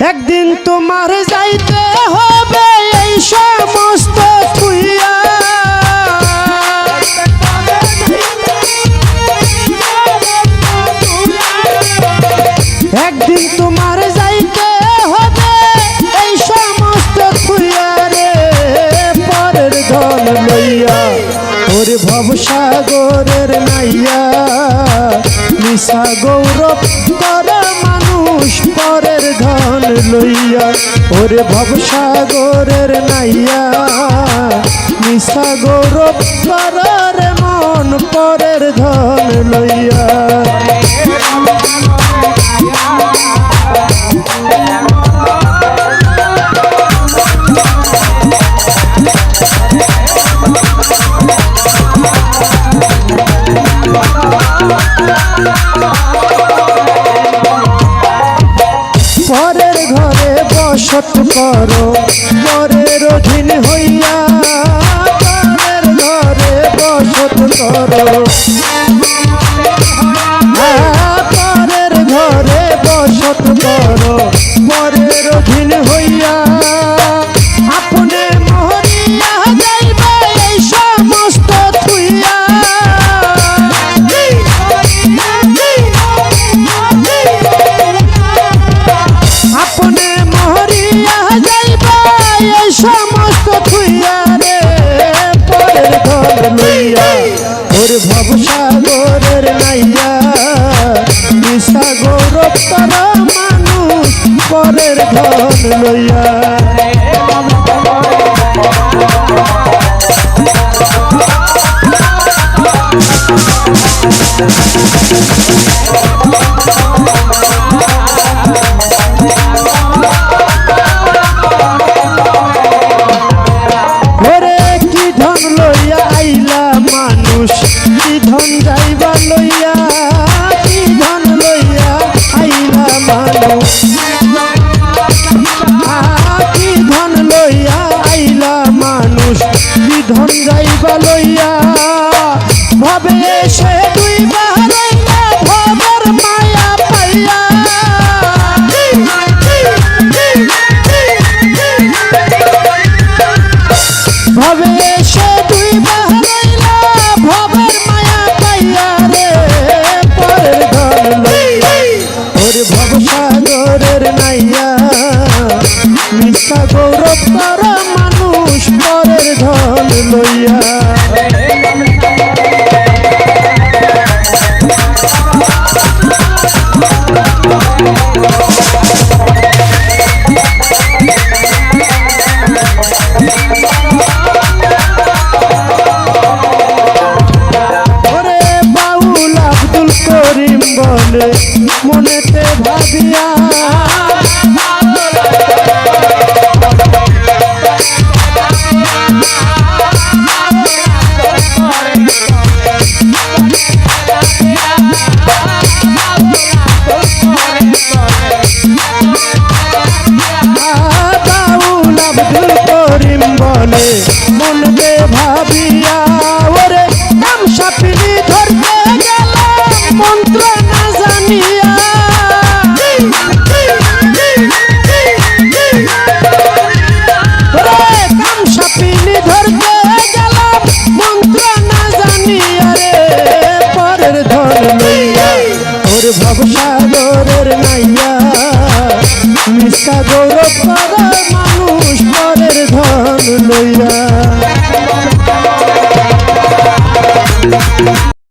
একদিন তোমার যাইতে হবে এই সমস্ত খুইয়া। একদিন তোমার যাইতে এই সমস্ত ভবসাগরের নাইয়া, নিশা গৌরব করা মানুষ পরের ধন লইয়া, ওরে ভবসাগরের নাইয়া। নিশা গৌরব করার মন পরের ধন লইয়া। পরের বসত করো পরের অধীন হইয়া গৌরব তারা মানুষ পরের ঘর লইয়া। ধন যাইবা লইয়া, ভাবে এসে দুই বাহারাইলা মায়া পাইয়া। ভবে এসে দুই বাহারাইলা মায়া পাইয়া রে, পরের ঘর লইয়া। ওরে ভবসাগরের নাইয়া, মিশা গৌরব লইয়া। বলে মনেতে ভাবিয়া ভবসাগরের নাইয়া মিশা গৌরব মানুষ পরের ধন লইয়া।